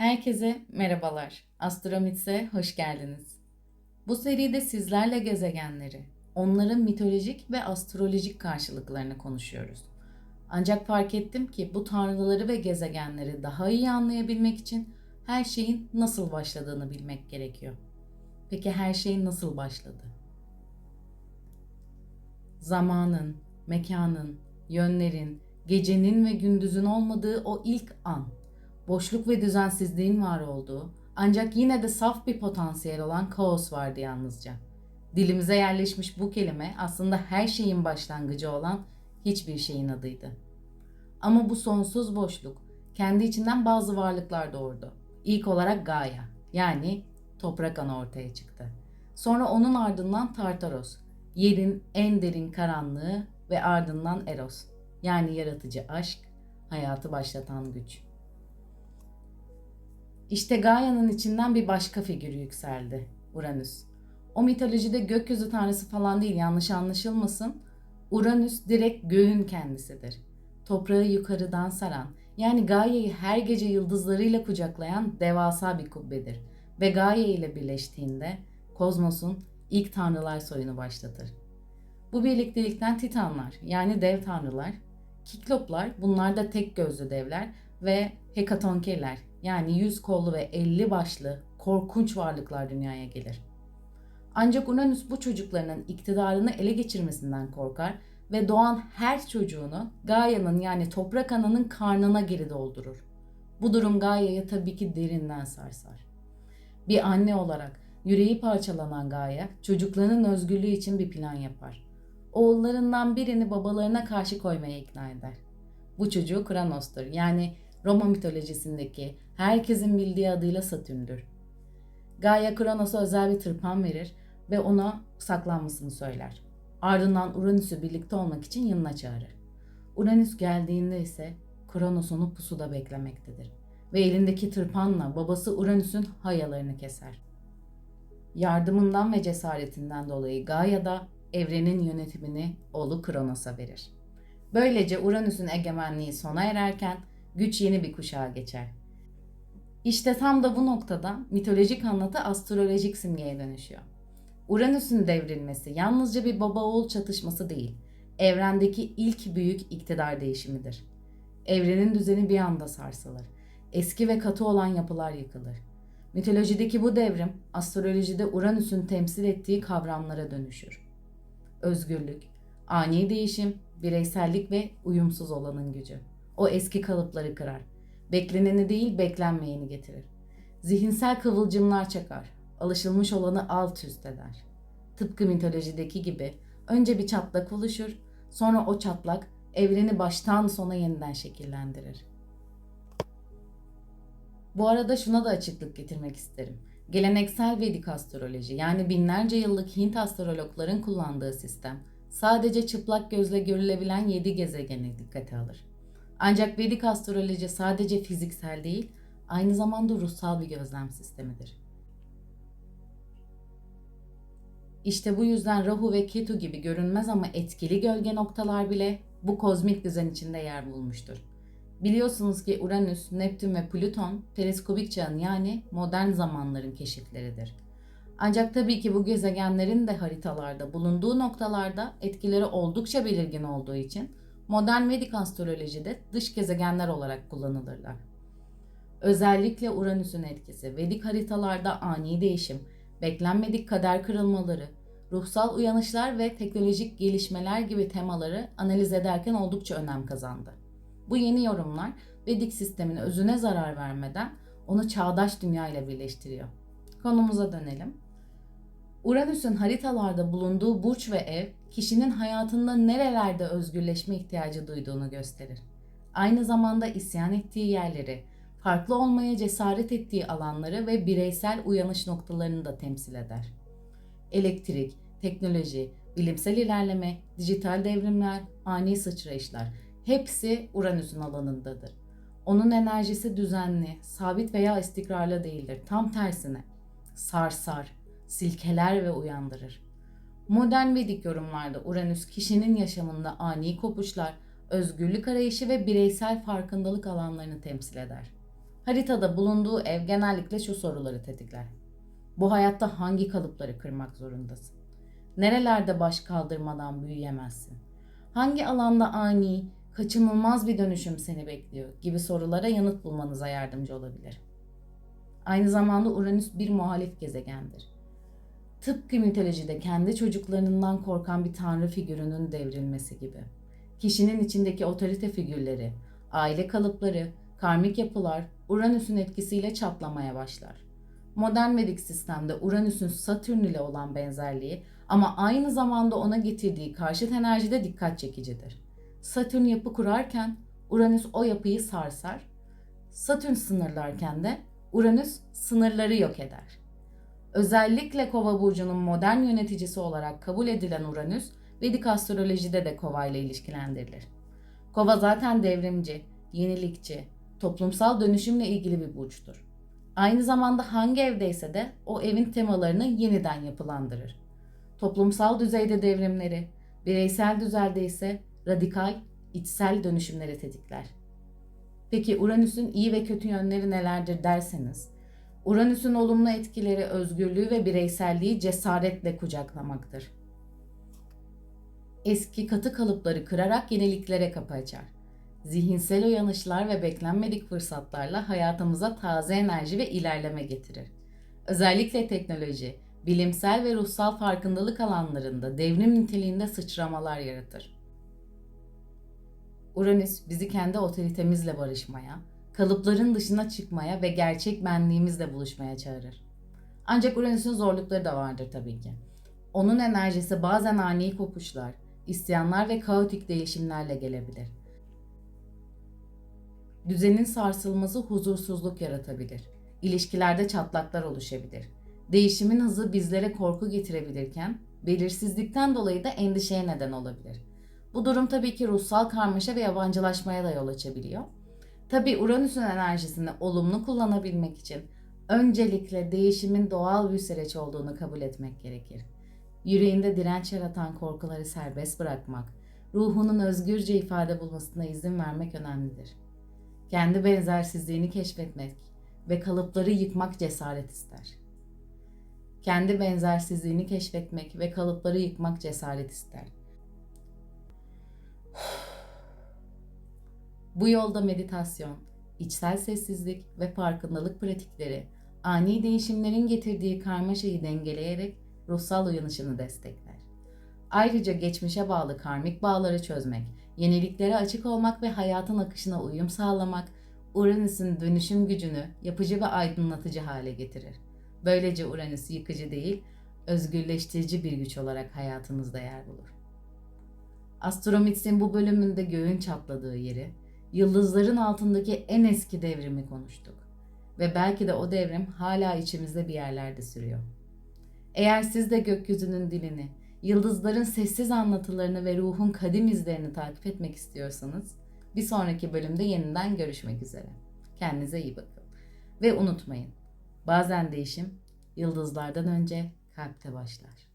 Herkese merhabalar. Astromit'e hoş geldiniz. Bu seride sizlerle gezegenleri, onların mitolojik ve astrolojik karşılıklarını konuşuyoruz. Ancak fark ettim ki bu tanrıları ve gezegenleri daha iyi anlayabilmek için her şeyin nasıl başladığını bilmek gerekiyor. Peki her şey nasıl başladı? Zamanın, mekanın, yönlerin, gecenin ve gündüzün olmadığı o ilk an boşluk ve düzensizliğin var olduğu, ancak yine de saf bir potansiyel olan kaos vardı yalnızca. Dilimize yerleşmiş bu kelime aslında her şeyin başlangıcı olan hiçbir şeyin adıydı. Ama bu sonsuz boşluk kendi içinden bazı varlıklar doğurdu. İlk olarak Gaia yani toprak ana ortaya çıktı. Sonra onun ardından Tartaros, yerin en derin karanlığı ve ardından Eros yani yaratıcı aşk, hayatı başlatan güç. İşte Gaia'nın içinden bir başka figür yükseldi. Uranüs. O mitolojide gökyüzü tanrısı falan değil yanlış anlaşılmasın. Uranüs direkt göğün kendisidir. Toprağı yukarıdan saran, yani Gaia'yı her gece yıldızlarıyla kucaklayan devasa bir kubbedir. Ve Gaia ile birleştiğinde kozmosun ilk tanrılar soyunu başlatır. Bu birliktelikten Titanlar yani dev tanrılar, Kikloplar bunlar da tek gözlü devler ve Hekatonkeler yani yüz kollu ve elli başlı korkunç varlıklar dünyaya gelir. Ancak Uranüs bu çocuklarının iktidarını ele geçirmesinden korkar ve doğan her çocuğunu Gaia'nın yani toprak ananın karnına geri doldurur. Bu durum Gaia'yı tabii ki derinden sarsar. Bir anne olarak yüreği parçalanan Gaia çocuklarının özgürlüğü için bir plan yapar. Oğullarından birini babalarına karşı koymaya ikna eder. Bu çocuğu Kranos'tur yani Roma mitolojisindeki herkesin bildiği adıyla Satürn'dür. Gaia Kronos'a özel bir tırpan verir ve ona saklanmasını söyler. Ardından Uranüs'ü birlikte olmak için yanına çağırır. Uranüs geldiğinde ise Kronos onu pusuda beklemektedir ve elindeki tırpanla babası Uranüs'ün hayalarını keser. Yardımından ve cesaretinden dolayı Gaia da evrenin yönetimini oğlu Kronos'a verir. Böylece Uranüs'ün egemenliği sona ererken güç yeni bir kuşağa geçer. İşte tam da bu noktada mitolojik anlatı astrolojik simgeye dönüşüyor. Uranüs'ün devrilmesi yalnızca bir baba oğul çatışması değil, evrendeki ilk büyük iktidar değişimidir. Evrenin düzeni bir anda sarsılır. Eski ve katı olan yapılar yıkılır. Mitolojideki bu devrim astrolojide Uranüs'ün temsil ettiği kavramlara dönüşür. Özgürlük, ani değişim, bireysellik ve uyumsuz olanın gücü. O eski kalıpları kırar. Bekleneni değil beklenmeyeni getirir. Zihinsel kıvılcımlar çakar. Alışılmış olanı alt üst eder. Tıpkı mitolojideki gibi önce bir çatlak oluşur, sonra o çatlak evreni baştan sona yeniden şekillendirir. Bu arada şuna da açıklık getirmek isterim. Geleneksel Vedik astroloji yani binlerce yıllık Hint astrologların kullandığı sistem sadece çıplak gözle görülebilen 7 gezegeni dikkate alır. Ancak Vedik astroloji sadece fiziksel değil, aynı zamanda ruhsal bir gözlem sistemidir. İşte bu yüzden Rahu ve Ketu gibi görünmez ama etkili gölge noktalar bile bu kozmik düzen içinde yer bulmuştur. Biliyorsunuz ki Uranüs, Neptün ve Plüton teleskobik çağın yani modern zamanların keşifleridir. Ancak tabii ki bu gezegenlerin de haritalarda bulunduğu noktalarda etkileri oldukça belirgin olduğu için modern Vedik astrolojide dış gezegenler olarak kullanılırlar. Özellikle Uranüs'ün etkisi Vedik haritalarda ani değişim, beklenmedik kader kırılmaları, ruhsal uyanışlar ve teknolojik gelişmeler gibi temaları analiz ederken oldukça önem kazandı. Bu yeni yorumlar Vedik sistemin özüne zarar vermeden onu çağdaş dünya ile birleştiriyor. Konumuza dönelim. Uranüs'ün haritalarda bulunduğu burç ve ev, kişinin hayatında nerelerde özgürleşme ihtiyacı duyduğunu gösterir. Aynı zamanda isyan ettiği yerleri, farklı olmaya cesaret ettiği alanları ve bireysel uyanış noktalarını da temsil eder. Elektrik, teknoloji, bilimsel ilerleme, dijital devrimler, ani sıçrayışlar hepsi Uranüs'ün alanındadır. Onun enerjisi düzenli, sabit veya istikrarlı değildir. Tam tersine sarsar, silkeler ve uyandırır. Modern Vedik yorumlarda Uranüs kişinin yaşamında ani kopuşlar, özgürlük arayışı ve bireysel farkındalık alanlarını temsil eder. Haritada bulunduğu ev genellikle şu soruları tetikler. Bu hayatta hangi kalıpları kırmak zorundasın? Nerelerde baş kaldırmadan büyüyemezsin? Hangi alanda ani, kaçınılmaz bir dönüşüm seni bekliyor gibi sorulara yanıt bulmanıza yardımcı olabilir. Aynı zamanda Uranüs bir muhalif gezegendir. Tıpkı mitolojide kendi çocuklarından korkan bir tanrı figürünün devrilmesi gibi. Kişinin içindeki otorite figürleri, aile kalıpları, karmik yapılar Uranüs'ün etkisiyle çatlamaya başlar. Modern medik sistemde Uranüs'ün Satürn ile olan benzerliği ama aynı zamanda ona getirdiği karşıt enerji de dikkat çekicidir. Satürn yapı kurarken Uranüs o yapıyı sarsar. Satürn sınırlarken de Uranüs sınırları yok eder. Özellikle Kova burcunun modern yöneticisi olarak kabul edilen Uranüs, Vedik astrolojide de Kova ile ilişkilendirilir. Kova zaten devrimci, yenilikçi, toplumsal dönüşümle ilgili bir burçtur. Aynı zamanda hangi evdeyse de o evin temalarını yeniden yapılandırır. Toplumsal düzeyde devrimleri, bireysel düzeyde ise radikal, içsel dönüşümleri tetikler. Peki Uranüs'ün iyi ve kötü yönleri nelerdir derseniz, Uranüs'ün olumlu etkileri özgürlüğü ve bireyselliği cesaretle kucaklamaktır. Eski katı kalıpları kırarak yeniliklere kapı açar. Zihinsel uyanışlar ve beklenmedik fırsatlarla hayatımıza taze enerji ve ilerleme getirir. Özellikle teknoloji, bilimsel ve ruhsal farkındalık alanlarında devrim niteliğinde sıçramalar yaratır. Uranüs bizi kendi otoritemizle barışmaya, kalıpların dışına çıkmaya ve gerçek benliğimizle buluşmaya çağırır. Ancak Uranüs'ün zorlukları da vardır tabii ki. Onun enerjisi bazen ani kopuşlar, isyanlar ve kaotik değişimlerle gelebilir. Düzenin sarsılması huzursuzluk yaratabilir. İlişkilerde çatlaklar oluşabilir. Değişimin hızı bizlere korku getirebilirken, belirsizlikten dolayı da endişeye neden olabilir. Bu durum tabii ki ruhsal karmaşa ve yabancılaşmaya da yol açabiliyor. Tabii Uranüs'ün enerjisini olumlu kullanabilmek için öncelikle değişimin doğal bir süreç olduğunu kabul etmek gerekir. Yüreğinde direnç yaratan korkuları serbest bırakmak, ruhunun özgürce ifade bulmasına izin vermek önemlidir. Kendi benzersizliğini keşfetmek ve kalıpları yıkmak cesaret ister. Kendi benzersizliğini keşfetmek ve kalıpları yıkmak cesaret ister. Bu yolda meditasyon, içsel sessizlik ve farkındalık pratikleri ani değişimlerin getirdiği karmaşayı dengeleyerek ruhsal uyanışını destekler. Ayrıca geçmişe bağlı karmik bağları çözmek, yeniliklere açık olmak ve hayatın akışına uyum sağlamak Uranüs'ün dönüşüm gücünü yapıcı ve aydınlatıcı hale getirir. Böylece Uranüs yıkıcı değil, özgürleştirici bir güç olarak hayatınızda yer bulur. Astromitz'in bu bölümünde göğün çatladığı yeri, yıldızların altındaki en eski devrimi konuştuk. Ve belki de o devrim hala içimizde bir yerlerde sürüyor. Eğer siz de gökyüzünün dilini, yıldızların sessiz anlatılarını ve ruhun kadim izlerini takip etmek istiyorsanız bir sonraki bölümde yeniden görüşmek üzere. Kendinize iyi bakın. Ve unutmayın, bazen değişim yıldızlardan önce kalpte başlar.